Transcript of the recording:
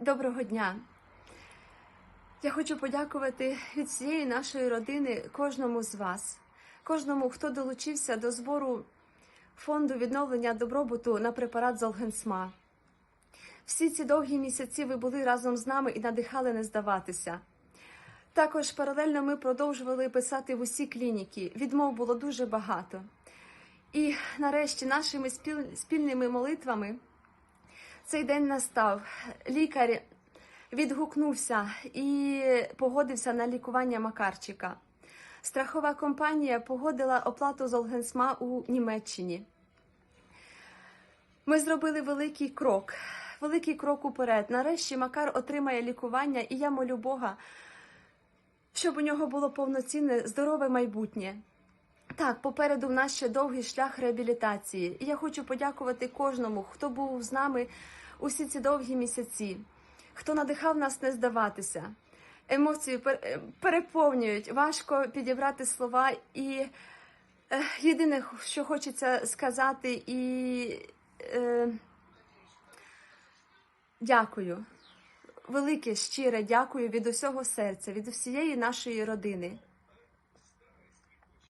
Доброго дня. Я хочу подякувати від всієї нашої родини кожному з вас, кожному, хто долучився до збору фонду відновлення добробуту на препарат Золгенсма. Всі ці довгі місяці ви були разом з нами і надихали не здаватися. Також паралельно ми продовжували писати в усі клініки. Відмов було дуже багато. І нарешті нашими спіл- спільними молитвами цей день настав. Лікар відгукнувся і погодився на лікування Макарчика. Страхова компанія погодила оплату Золгенсма у Німеччині. Ми зробили великий крок, великий крок уперед. Нарешті Макар отримає лікування, і я молю Бога, щоб у нього було повноцінне здорове майбутнє. Так, попереду в нас ще довгий шлях реабілітації. І я хочу подякувати кожному, хто був з нами усі ці довгі місяці, хто надихав нас не здаватися. Емоції е, переповнюють, важко підібрати слова. І е, єдине, що хочеться сказати, і е, дякую. Велике щире дякую від усього серця, від усієї нашої родини.